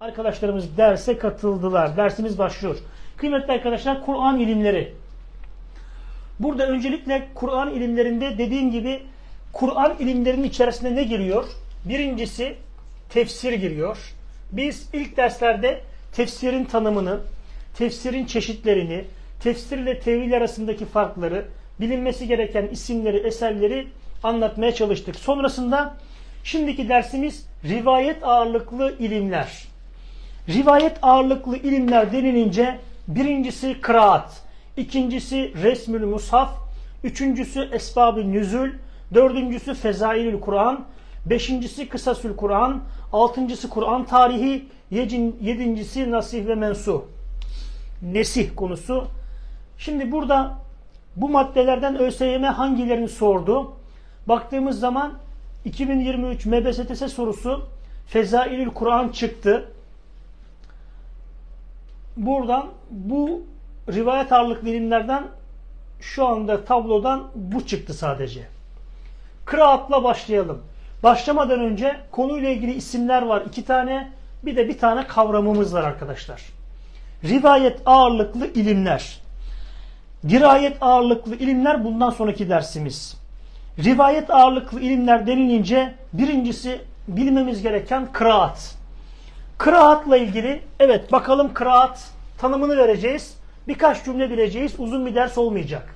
Arkadaşlarımız derse katıldılar. Dersimiz başlıyor. Kıymetli arkadaşlar Kur'an ilimleri. Burada öncelikle Kur'an ilimlerinde dediğim gibi Kur'an ilimlerinin içerisinde ne giriyor? Birincisi tefsir giriyor. Biz ilk derslerde tefsirin tanımını, tefsirin çeşitlerini, tefsir ile tevil arasındaki farkları, bilinmesi gereken isimleri, eserleri anlatmaya çalıştık. Sonrasında şimdiki dersimiz rivayet ağırlıklı ilimler. Rivayet ağırlıklı ilimler denilince birincisi kıraat, ikincisi resmül mushaf, üçüncüsü esbab-ı nüzül, dördüncüsü fezailül Kur'an, beşincisi kısasül Kur'an, altıncısı Kur'an tarihi, yedin- yedincisi nasih ve mensuh. Nesih konusu. Şimdi burada bu maddelerden ÖSYM hangilerini sordu? Baktığımız zaman 2023 MBSTS sorusu Fezailül Kur'an çıktı buradan bu rivayet ağırlıklı ilimlerden şu anda tablodan bu çıktı sadece. Kıraatla başlayalım. Başlamadan önce konuyla ilgili isimler var. iki tane bir de bir tane kavramımız var arkadaşlar. Rivayet ağırlıklı ilimler. Dirayet ağırlıklı ilimler bundan sonraki dersimiz. Rivayet ağırlıklı ilimler denilince birincisi bilmemiz gereken kıraat. Kıraatla ilgili evet bakalım kıraat tanımını vereceğiz. Birkaç cümle bileceğiz. Uzun bir ders olmayacak.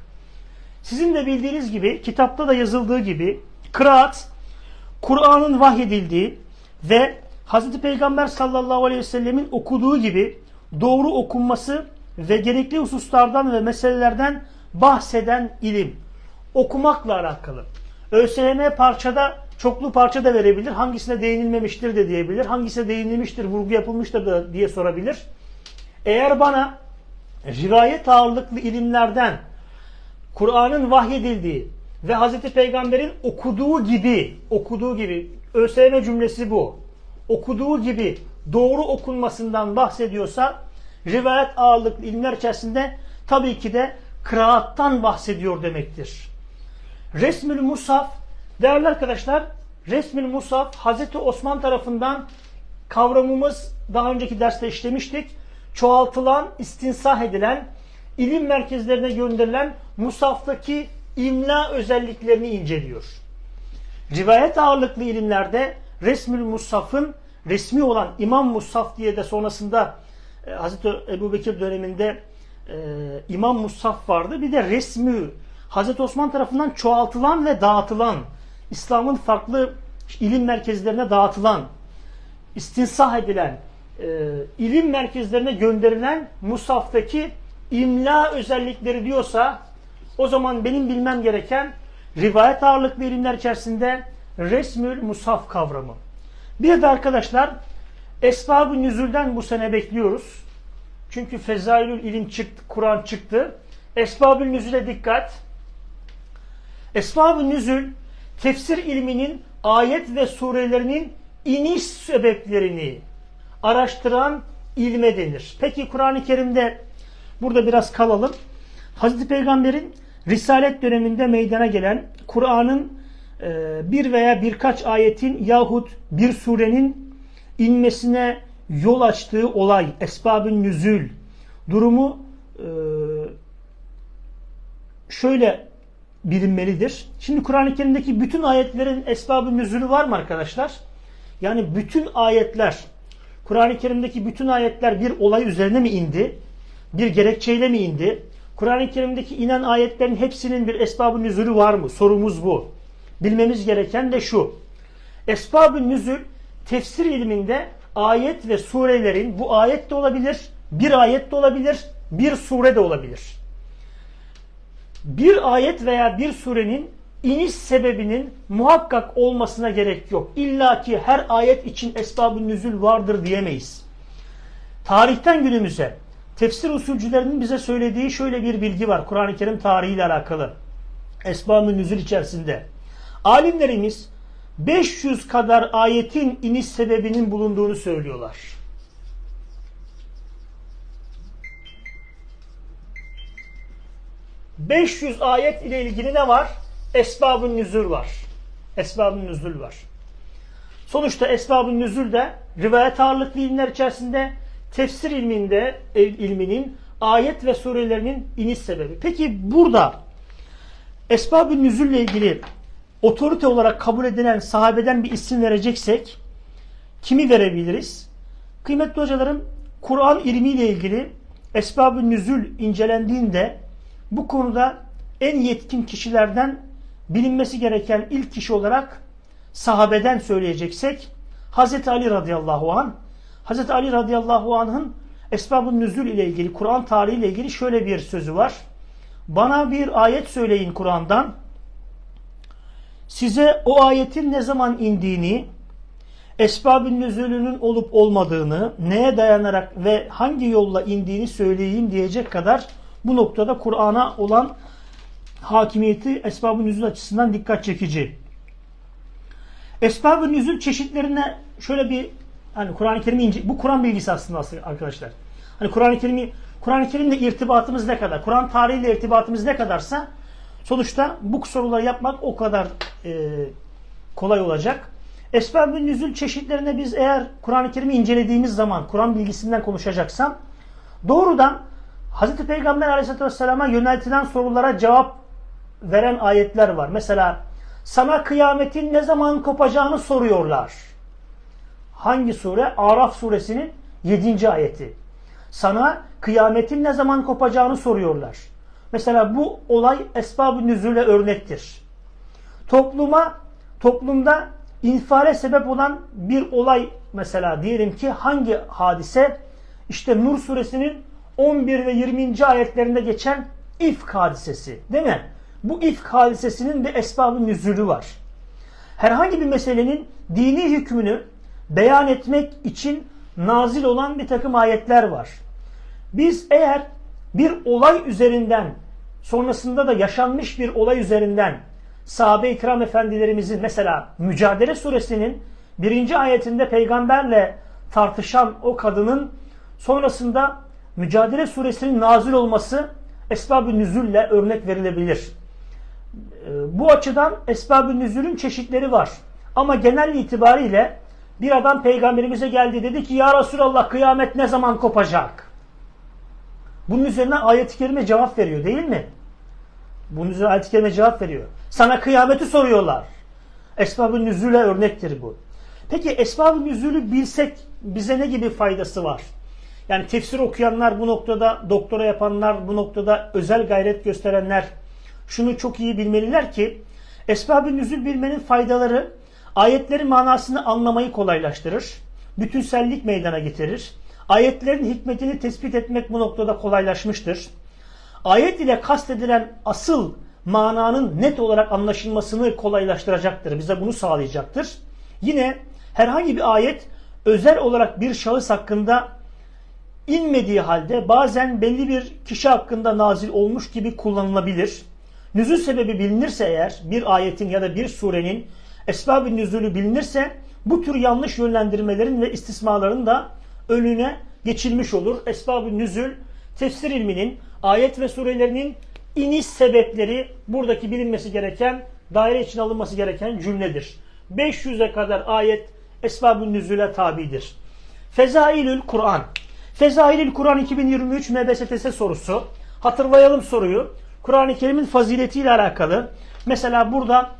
Sizin de bildiğiniz gibi kitapta da yazıldığı gibi kıraat Kur'an'ın vahyedildiği ve Hz. Peygamber sallallahu aleyhi ve sellemin okuduğu gibi doğru okunması ve gerekli hususlardan ve meselelerden bahseden ilim. Okumakla alakalı. ÖSYM parçada çoklu parça da verebilir. Hangisine değinilmemiştir de diyebilir. Hangisine değinilmiştir, vurgu yapılmıştır da diye sorabilir. Eğer bana rivayet ağırlıklı ilimlerden Kur'an'ın vahyedildiği ve Hazreti Peygamber'in okuduğu gibi, okuduğu gibi, ÖSYM cümlesi bu. Okuduğu gibi doğru okunmasından bahsediyorsa rivayet ağırlıklı ilimler içerisinde tabii ki de kıraattan bahsediyor demektir. Resmül Musaf, değerli arkadaşlar, Resmül Musaf Hazreti Osman tarafından kavramımız daha önceki derste işlemiştik. Çoğaltılan, istinsah edilen, ilim merkezlerine gönderilen Musaf'taki imla özelliklerini inceliyor. Rivayet ağırlıklı ilimlerde Resmül Musaf'ın resmi olan İmam Musaf diye de sonrasında e, Hazreti Ebu Bekir döneminde e, İmam Musaf vardı. Bir de resmi Hazreti Osman tarafından çoğaltılan ve dağıtılan İslam'ın farklı ilim merkezlerine dağıtılan istinsah edilen e, ilim merkezlerine gönderilen Musaf'taki imla özellikleri diyorsa o zaman benim bilmem gereken rivayet ağırlıklı ilimler içerisinde resmül musaf kavramı. Bir de arkadaşlar Esbab-ı Nüzül'den bu sene bekliyoruz. Çünkü Fezailül ilim çıktı, Kur'an çıktı. Esbab-ı Nüzül'e dikkat. Esbab-ı Nüzül tefsir ilminin ayet ve surelerinin iniş sebeplerini araştıran ilme denir. Peki Kur'an-ı Kerim'de burada biraz kalalım. Hazreti Peygamber'in Risalet döneminde meydana gelen Kur'an'ın e, bir veya birkaç ayetin yahut bir surenin inmesine yol açtığı olay, esbab-ı nüzül durumu e, şöyle bilinmelidir. Şimdi Kur'an-ı Kerim'deki bütün ayetlerin esbab-ı nüzülü var mı arkadaşlar? Yani bütün ayetler, Kur'an-ı Kerim'deki bütün ayetler bir olay üzerine mi indi? Bir gerekçeyle mi indi? Kur'an-ı Kerim'deki inen ayetlerin hepsinin bir esbab-ı nüzülü var mı? Sorumuz bu. Bilmemiz gereken de şu. Esbab-ı nüzül tefsir ilminde ayet ve surelerin bu ayet de olabilir, bir ayet de olabilir, bir sure de olabilir. Bir ayet veya bir surenin iniş sebebinin muhakkak olmasına gerek yok. İlla ki her ayet için esbab-ı nüzül vardır diyemeyiz. Tarihten günümüze tefsir usulcülerinin bize söylediği şöyle bir bilgi var. Kur'an-ı Kerim tarihiyle alakalı. Esbab-ı nüzül içerisinde. Alimlerimiz 500 kadar ayetin iniş sebebinin bulunduğunu söylüyorlar. ...500 ayet ile ilgili ne var? Esbab-ı nüzül var. Esbab-ı nüzül var. Sonuçta esbab-ı nüzul de rivayet ağırlıklı ilimler içerisinde tefsir ilminde ilminin ayet ve surelerinin iniş sebebi. Peki burada esbab-ı nüzulle ilgili otorite olarak kabul edilen sahabeden bir isim vereceksek kimi verebiliriz? Kıymetli hocalarım Kur'an ilmiyle ilgili esbab-ı nüzul incelendiğinde bu konuda en yetkin kişilerden bilinmesi gereken ilk kişi olarak sahabeden söyleyeceksek Hz. Ali radıyallahu anh Hz. Ali radıyallahu anh'ın esbab-ı nüzul ile ilgili Kur'an tarihi ile ilgili şöyle bir sözü var. Bana bir ayet söyleyin Kur'an'dan. Size o ayetin ne zaman indiğini, esbab-ı nüzulünün olup olmadığını, neye dayanarak ve hangi yolla indiğini söyleyeyim diyecek kadar bu noktada Kur'an'a olan hakimiyeti esbab-ı nüzul açısından dikkat çekici. Esbab-ı nüzul çeşitlerine şöyle bir hani Kur'an-ı Kerim'i ince, bu Kur'an bilgisi aslında arkadaşlar. Hani Kur'an-ı Kerim'i Kur'an-ı Kerim'le irtibatımız ne kadar, Kur'an tarihiyle irtibatımız ne kadarsa sonuçta bu soruları yapmak o kadar e, kolay olacak. Esbab-ı çeşitlerine biz eğer Kur'an-ı Kerim'i incelediğimiz zaman Kur'an bilgisinden konuşacaksam doğrudan Hz. Peygamber Aleyhisselatü Vesselam'a yöneltilen sorulara cevap veren ayetler var. Mesela sana kıyametin ne zaman kopacağını soruyorlar. Hangi sure? Araf suresinin 7. ayeti. Sana kıyametin ne zaman kopacağını soruyorlar. Mesela bu olay esbab-ı nüzule örnektir. Topluma, toplumda infale sebep olan bir olay mesela diyelim ki hangi hadise? İşte Nur suresinin 11 ve 20. ayetlerinde geçen ifk hadisesi değil mi? Bu ifk hadisesinin bir esbab-ı nüzulü var. Herhangi bir meselenin dini hükmünü beyan etmek için nazil olan bir takım ayetler var. Biz eğer bir olay üzerinden sonrasında da yaşanmış bir olay üzerinden sahabe-i kiram efendilerimizin mesela Mücadele suresinin birinci ayetinde peygamberle tartışan o kadının sonrasında Mücadele suresinin nazil olması esbab-ı nüzulle örnek verilebilir. Ee, bu açıdan esbab-ı nüzulün çeşitleri var. Ama genel itibariyle bir adam peygamberimize geldi dedi ki ya Resulallah kıyamet ne zaman kopacak? Bunun üzerine ayet-i kerime cevap veriyor değil mi? Bunun üzerine ayet-i kerime cevap veriyor. Sana kıyameti soruyorlar. Esbab-ı nüzule örnektir bu. Peki esbab-ı nüzulü bilsek bize ne gibi faydası var? Yani tefsir okuyanlar bu noktada, doktora yapanlar bu noktada özel gayret gösterenler şunu çok iyi bilmeliler ki esbab-ı nüzul bilmenin faydaları ayetlerin manasını anlamayı kolaylaştırır. Bütünsellik meydana getirir. Ayetlerin hikmetini tespit etmek bu noktada kolaylaşmıştır. Ayet ile kastedilen asıl mananın net olarak anlaşılmasını kolaylaştıracaktır. Bize bunu sağlayacaktır. Yine herhangi bir ayet özel olarak bir şahıs hakkında inmediği halde bazen belli bir kişi hakkında nazil olmuş gibi kullanılabilir. Nüzul sebebi bilinirse eğer bir ayetin ya da bir surenin esbab-ı nüzulü bilinirse bu tür yanlış yönlendirmelerin ve istismaların da önüne geçilmiş olur. Esbab-ı nüzul tefsir ilminin ayet ve surelerinin iniş sebepleri buradaki bilinmesi gereken daire için alınması gereken cümledir. 500'e kadar ayet esbab-ı nüzule tabidir. Fezailül Kur'an. Fezailül Kur'an 2023 MBSTS sorusu. Hatırlayalım soruyu. Kur'an-ı Kerim'in faziletiyle alakalı. Mesela burada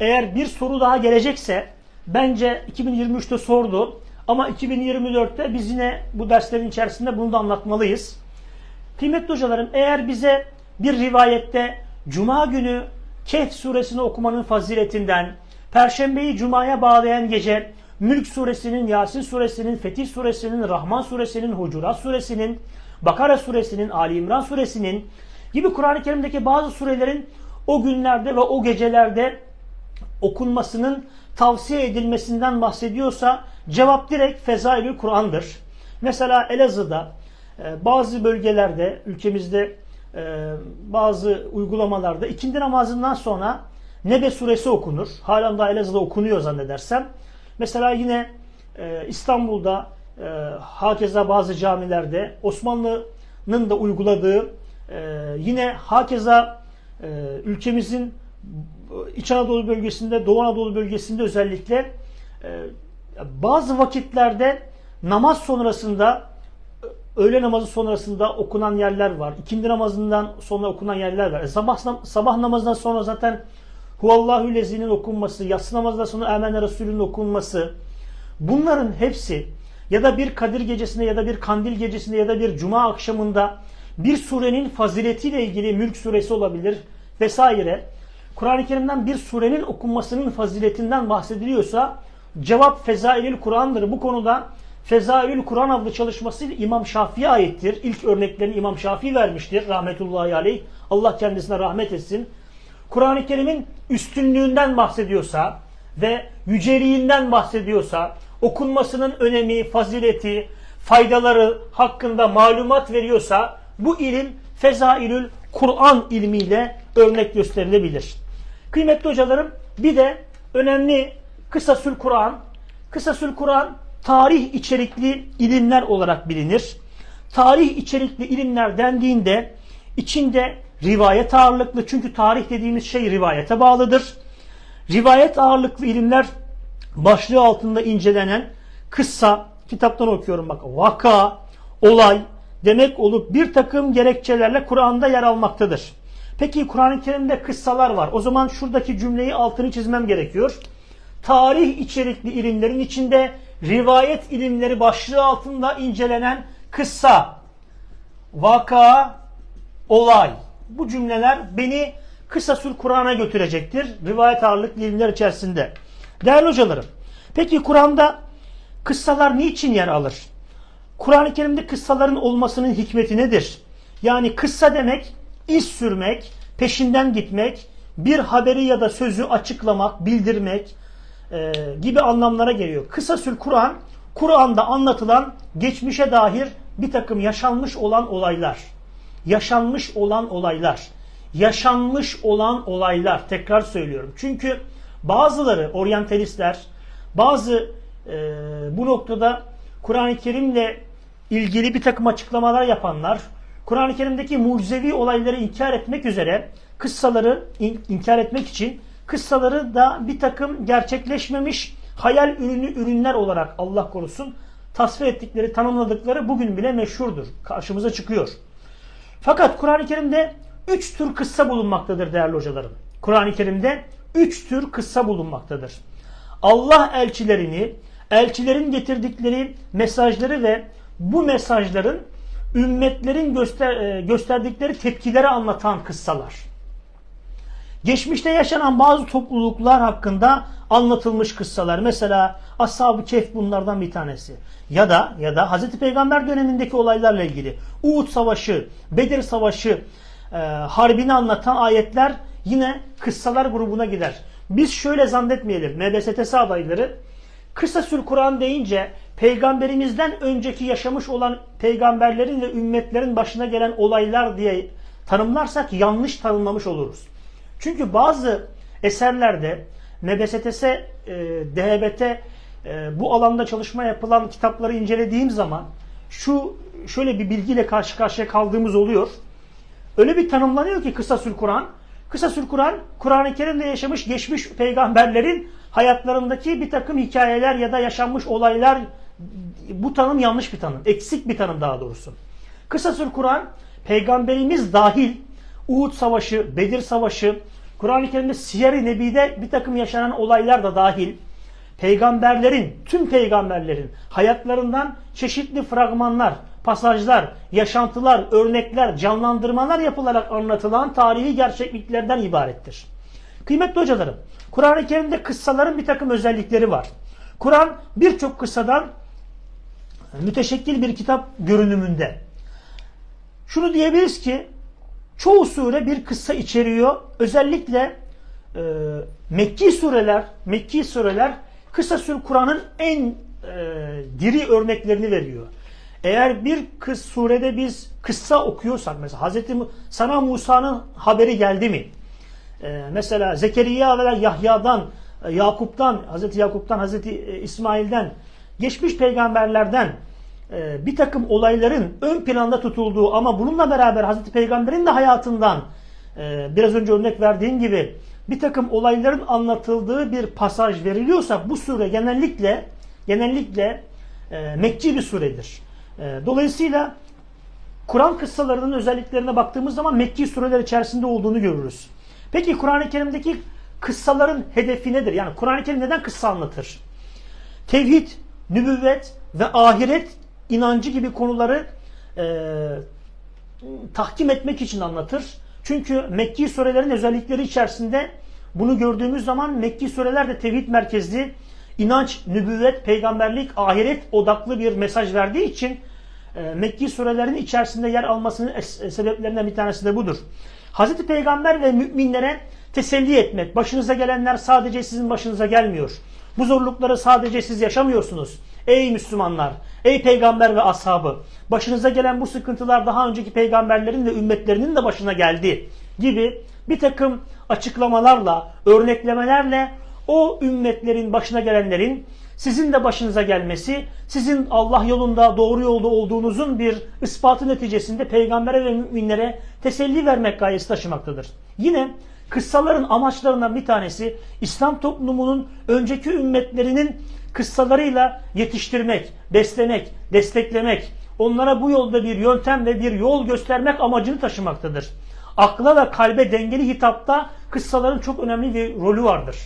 eğer bir soru daha gelecekse bence 2023'te sordu ama 2024'te biz yine bu derslerin içerisinde bunu da anlatmalıyız. Kıymetli hocalarım eğer bize bir rivayette Cuma günü Kehf suresini okumanın faziletinden, Perşembeyi Cuma'ya bağlayan gece Mülk suresinin, Yasin suresinin, Fetih suresinin, Rahman suresinin, Hucurat suresinin, Bakara suresinin, Ali İmran suresinin gibi Kur'an-ı Kerim'deki bazı surelerin o günlerde ve o gecelerde okunmasının tavsiye edilmesinden bahsediyorsa cevap direkt Fezailül Kur'an'dır. Mesela Elazığ'da e, bazı bölgelerde ülkemizde e, bazı uygulamalarda ikindi namazından sonra Nebe suresi okunur. Halen daha Elazığ'da okunuyor zannedersem. Mesela yine e, İstanbul'da hakeza bazı camilerde Osmanlı'nın da uyguladığı yine hakeza ülkemizin İç Anadolu bölgesinde, Doğu Anadolu bölgesinde özellikle bazı vakitlerde namaz sonrasında öğle namazı sonrasında okunan yerler var. İkindi namazından sonra okunan yerler var. E sabah, sabah namazından sonra zaten Huvallahu lezinin okunması, yatsı namazından sonra Emen Resulü'nün okunması bunların hepsi ya da bir Kadir gecesinde ya da bir Kandil gecesinde ya da bir Cuma akşamında bir surenin faziletiyle ilgili Mülk suresi olabilir vesaire. Kur'an-ı Kerim'den bir surenin okunmasının faziletinden bahsediliyorsa cevap Fezailül Kur'an'dır. Bu konuda Fezailül Kur'an adlı çalışması İmam Şafii'ye aittir. İlk örneklerini İmam Şafii vermiştir. Rahmetullahi aleyh. Allah kendisine rahmet etsin. Kur'an-ı Kerim'in üstünlüğünden bahsediyorsa ve yüceliğinden bahsediyorsa okunmasının önemi, fazileti, faydaları hakkında malumat veriyorsa bu ilim Fezailül Kur'an ilmiyle örnek gösterilebilir. Kıymetli hocalarım bir de önemli Kısasül Kur'an. Kısasül Kur'an tarih içerikli ilimler olarak bilinir. Tarih içerikli ilimler dendiğinde içinde rivayet ağırlıklı çünkü tarih dediğimiz şey rivayete bağlıdır. Rivayet ağırlıklı ilimler başlığı altında incelenen kıssa, kitaptan okuyorum bak, vaka, olay demek olup bir takım gerekçelerle Kur'an'da yer almaktadır. Peki Kur'an-ı Kerim'de kıssalar var. O zaman şuradaki cümleyi altını çizmem gerekiyor. Tarih içerikli ilimlerin içinde rivayet ilimleri başlığı altında incelenen kıssa, vaka, olay. Bu cümleler beni kısa sür Kur'an'a götürecektir. Rivayet ağırlıklı ilimler içerisinde. Değerli hocalarım, peki Kur'an'da kıssalar niçin yer alır? Kur'an-ı Kerim'de kıssaların olmasının hikmeti nedir? Yani kıssa demek iz sürmek, peşinden gitmek, bir haberi ya da sözü açıklamak, bildirmek e, gibi anlamlara geliyor. Kısa sür Kur'an, Kur'an'da anlatılan geçmişe dair bir takım yaşanmış olan olaylar. Yaşanmış olan olaylar. Yaşanmış olan olaylar. Tekrar söylüyorum. Çünkü bazıları oryantalistler, bazı e, bu noktada Kur'an-ı Kerim'le ilgili bir takım açıklamalar yapanlar, Kur'an-ı Kerim'deki mucizevi olayları inkar etmek üzere kıssaları in, inkar etmek için kıssaları da bir takım gerçekleşmemiş hayal ürünü ürünler olarak Allah korusun tasvir ettikleri, tanımladıkları bugün bile meşhurdur. Karşımıza çıkıyor. Fakat Kur'an-ı Kerim'de üç tür kıssa bulunmaktadır değerli hocalarım. Kur'an-ı Kerim'de üç tür kıssa bulunmaktadır. Allah elçilerini, elçilerin getirdikleri mesajları ve bu mesajların ümmetlerin göster, e, gösterdikleri tepkileri anlatan kıssalar. Geçmişte yaşanan bazı topluluklar hakkında anlatılmış kıssalar. Mesela Ashab-ı Kehf bunlardan bir tanesi. Ya da ya da Hazreti Peygamber dönemindeki olaylarla ilgili Uhud Savaşı, Bedir Savaşı e, harbini anlatan ayetler yine kıssalar grubuna gider. Biz şöyle zannetmeyelim. MBSTS adayları kısa sür Kur'an deyince peygamberimizden önceki yaşamış olan peygamberlerin ve ümmetlerin başına gelen olaylar diye tanımlarsak yanlış tanımlamış oluruz. Çünkü bazı eserlerde MBSTS, e, DHBT e, bu alanda çalışma yapılan kitapları incelediğim zaman şu şöyle bir bilgiyle karşı karşıya kaldığımız oluyor. Öyle bir tanımlanıyor ki kısa sür Kur'an. Kısa sür Kur'an, Kur'an-ı Kerim'de yaşamış geçmiş peygamberlerin hayatlarındaki bir takım hikayeler ya da yaşanmış olaylar bu tanım yanlış bir tanım. Eksik bir tanım daha doğrusu. Kısa sür Kur'an peygamberimiz dahil Uhud Savaşı, Bedir Savaşı, Kur'an-ı Kerim'de Siyer-i Nebi'de bir takım yaşanan olaylar da dahil peygamberlerin, tüm peygamberlerin hayatlarından çeşitli fragmanlar, pasajlar, yaşantılar, örnekler, canlandırmalar yapılarak anlatılan tarihi gerçekliklerden ibarettir. Kıymetli hocalarım, Kur'an-ı Kerim'de kıssaların bir takım özellikleri var. Kur'an birçok kıssadan müteşekkil bir kitap görünümünde. Şunu diyebiliriz ki çoğu sure bir kıssa içeriyor. Özellikle e, Mekki sureler, Mekki sureler kısa sür Kur'an'ın en e, diri örneklerini veriyor. Eğer bir kız surede biz kıssa okuyorsak mesela Hazreti sana Musa'nın haberi geldi mi? Ee, mesela Zekeriya ve Yahya'dan, e, Yakup'tan, Hazreti Yakup'tan, Hazreti e, İsmail'den, geçmiş peygamberlerden e, bir takım olayların ön planda tutulduğu ama bununla beraber Hazreti Peygamber'in de hayatından e, biraz önce örnek verdiğim gibi bir takım olayların anlatıldığı bir pasaj veriliyorsa bu sure genellikle genellikle e, Mekki bir suredir. E, dolayısıyla Kur'an kıssalarının özelliklerine baktığımız zaman Mekki sureler içerisinde olduğunu görürüz. Peki Kur'an-ı Kerim'deki kıssaların hedefi nedir? Yani Kur'an-ı Kerim neden kıssa anlatır? Tevhid, nübüvvet ve ahiret inancı gibi konuları e, tahkim etmek için anlatır. Çünkü Mekki surelerin özellikleri içerisinde bunu gördüğümüz zaman Mekki sureler de tevhid merkezli, inanç, nübüvvet, peygamberlik, ahiret odaklı bir mesaj verdiği için e, Mekki surelerin içerisinde yer almasının sebeplerinden bir tanesi de budur. Hazreti Peygamber ve müminlere teselli etmek, başınıza gelenler sadece sizin başınıza gelmiyor. Bu zorlukları sadece siz yaşamıyorsunuz. Ey Müslümanlar, ey peygamber ve ashabı, başınıza gelen bu sıkıntılar daha önceki peygamberlerin ve ümmetlerinin de başına geldi gibi bir takım açıklamalarla, örneklemelerle o ümmetlerin başına gelenlerin sizin de başınıza gelmesi, sizin Allah yolunda, doğru yolda olduğunuzun bir ispatı neticesinde peygambere ve müminlere teselli vermek gayesi taşımaktadır. Yine kıssaların amaçlarından bir tanesi İslam toplumunun önceki ümmetlerinin kıssalarıyla yetiştirmek, beslemek, desteklemek, onlara bu yolda bir yöntem ve bir yol göstermek amacını taşımaktadır. Akla ve kalbe dengeli hitapta kıssaların çok önemli bir rolü vardır.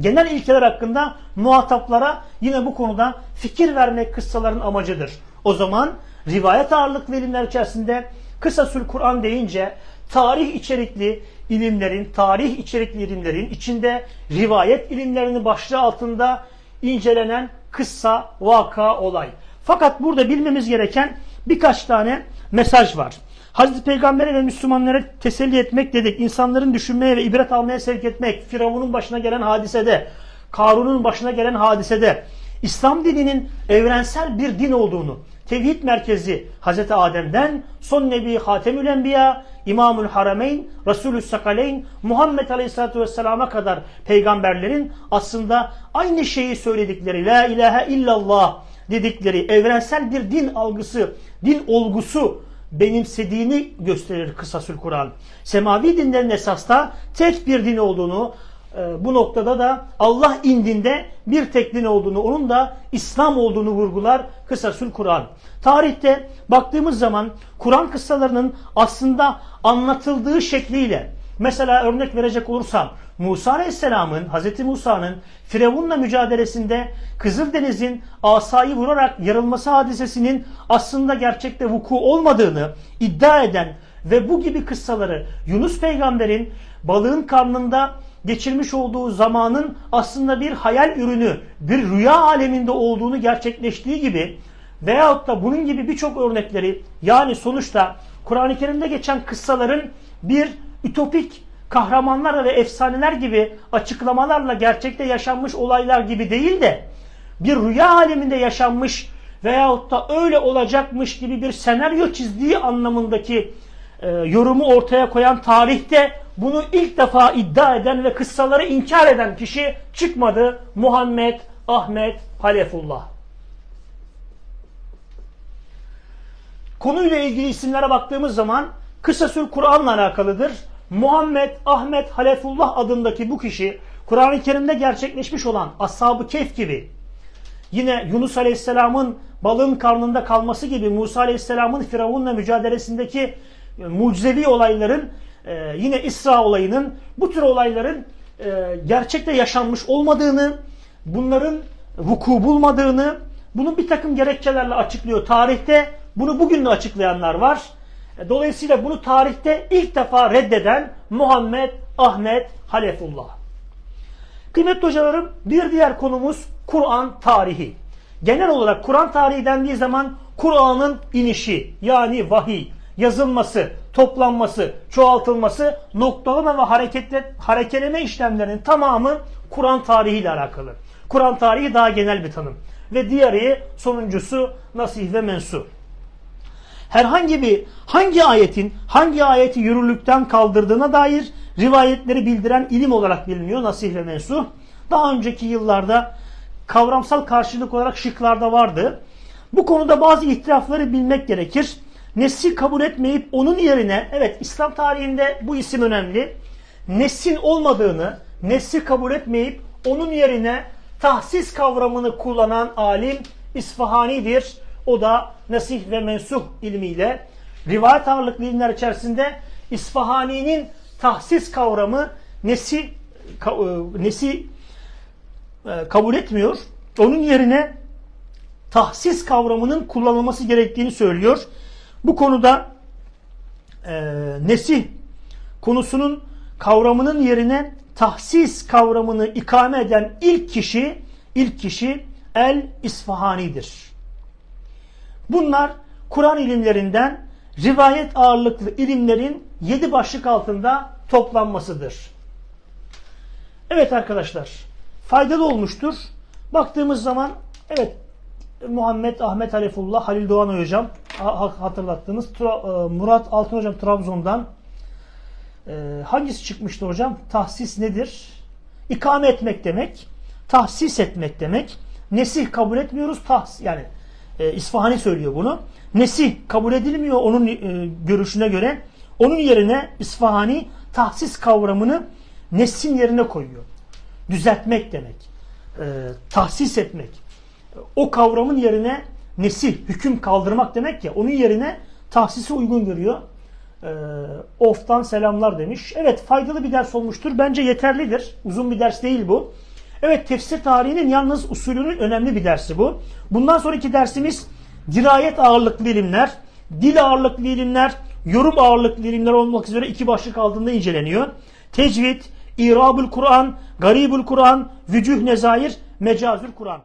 Genel ilkeler hakkında muhataplara yine bu konuda fikir vermek kıssaların amacıdır. O zaman rivayet ağırlıklı ilimler içerisinde kısasül Kur'an deyince tarih içerikli ilimlerin, tarih içerikli ilimlerin içinde rivayet ilimlerini başlığı altında incelenen kıssa, vaka, olay. Fakat burada bilmemiz gereken birkaç tane mesaj var. Hazreti Peygamber'e ve Müslümanlara teselli etmek dedik. İnsanların düşünmeye ve ibret almaya sevk etmek. Firavun'un başına gelen hadisede, Karun'un başına gelen hadisede, İslam dininin evrensel bir din olduğunu, tevhid merkezi Hazreti Adem'den son Nebi Hatemül Enbiya, İmamül Harameyn, Resulü Sakaleyn, Muhammed Aleyhisselatü Vesselam'a kadar peygamberlerin aslında aynı şeyi söyledikleri, La ilahe illallah dedikleri evrensel bir din algısı, din olgusu benimsediğini gösterir kısasül Kur'an. Semavi dinlerin esasta tek bir din olduğunu, e, bu noktada da Allah indinde bir tek din olduğunu, onun da İslam olduğunu vurgular kısasül Kur'an. Tarihte baktığımız zaman Kur'an kıssalarının aslında anlatıldığı şekliyle, mesela örnek verecek olursam, Musa Aleyhisselam'ın, Hz. Musa'nın Firavun'la mücadelesinde Kızıldeniz'in asayı vurarak yarılması hadisesinin aslında gerçekte vuku olmadığını iddia eden ve bu gibi kıssaları Yunus peygamberin balığın karnında geçirmiş olduğu zamanın aslında bir hayal ürünü, bir rüya aleminde olduğunu gerçekleştiği gibi veyahut da bunun gibi birçok örnekleri yani sonuçta Kur'an-ı Kerim'de geçen kıssaların bir ütopik kahramanlar ve efsaneler gibi açıklamalarla gerçekte yaşanmış olaylar gibi değil de bir rüya aleminde yaşanmış veyahut da öyle olacakmış gibi bir senaryo çizdiği anlamındaki e, yorumu ortaya koyan tarihte bunu ilk defa iddia eden ve kıssaları inkar eden kişi çıkmadı. Muhammed Ahmet Halefullah. Konuyla ilgili isimlere baktığımız zaman Kısasül Kur'an'la alakalıdır. Muhammed Ahmet Halefullah adındaki bu kişi Kur'an-ı Kerim'de gerçekleşmiş olan Ashab-ı Kehf gibi yine Yunus Aleyhisselam'ın balığın karnında kalması gibi Musa Aleyhisselam'ın Firavun'la mücadelesindeki mucizevi olayların e, yine İsra olayının bu tür olayların e, gerçekte yaşanmış olmadığını bunların vuku bulmadığını bunun bir takım gerekçelerle açıklıyor tarihte bunu bugün de açıklayanlar var. E, Dolayısıyla bunu tarihte ilk defa reddeden Muhammed Ahmet Halefullah. Kıymetli hocalarım bir diğer konumuz Kur'an tarihi. Genel olarak Kur'an tarihi dendiği zaman Kur'an'ın inişi yani vahiy, yazılması, toplanması, çoğaltılması, noktalama ve hareketle, harekeleme işlemlerinin tamamı Kur'an tarihiyle alakalı. Kur'an tarihi daha genel bir tanım. Ve diğeri sonuncusu nasih ve mensu herhangi bir hangi ayetin hangi ayeti yürürlükten kaldırdığına dair rivayetleri bildiren ilim olarak biliniyor nasih ve mensuh. Daha önceki yıllarda kavramsal karşılık olarak şıklarda vardı. Bu konuda bazı ihtilafları bilmek gerekir. Nesli kabul etmeyip onun yerine, evet İslam tarihinde bu isim önemli. Nesin olmadığını, nesli kabul etmeyip onun yerine tahsis kavramını kullanan alim İsfahani'dir. O da nesih ve mensuh ilmiyle rivayet ağırlıklı ilimler içerisinde İsfahani'nin tahsis kavramı nesi e, nesi e, kabul etmiyor. Onun yerine tahsis kavramının kullanılması gerektiğini söylüyor. Bu konuda e, nesih konusunun kavramının yerine tahsis kavramını ikame eden ilk kişi ilk kişi El İsfahani'dir. Bunlar Kur'an ilimlerinden rivayet ağırlıklı ilimlerin yedi başlık altında toplanmasıdır. Evet arkadaşlar faydalı olmuştur. Baktığımız zaman evet Muhammed Ahmet Halifullah Halil Doğan hocam hatırlattığınız Tra- e, Murat Altın hocam Trabzon'dan e, hangisi çıkmıştı hocam? Tahsis nedir? İkame etmek demek. Tahsis etmek demek. Nesih kabul etmiyoruz. Tahsis yani e, İsfahani söylüyor bunu. Nesih kabul edilmiyor onun e, görüşüne göre. Onun yerine İsfahani tahsis kavramını nesin yerine koyuyor. Düzeltmek demek. E, tahsis etmek. O kavramın yerine nesih, hüküm kaldırmak demek ya. Onun yerine tahsisi uygun görüyor. E, of'tan selamlar demiş. Evet faydalı bir ders olmuştur. Bence yeterlidir. Uzun bir ders değil bu. Evet tefsir tarihinin yalnız usulünün önemli bir dersi bu. Bundan sonraki dersimiz dirayet ağırlıklı ilimler, dil ağırlıklı ilimler, yorum ağırlıklı ilimler olmak üzere iki başlık altında inceleniyor. Tecvid, İrabül Kur'an, Garibül Kur'an, Vücuh Nezair, Mecazül Kur'an.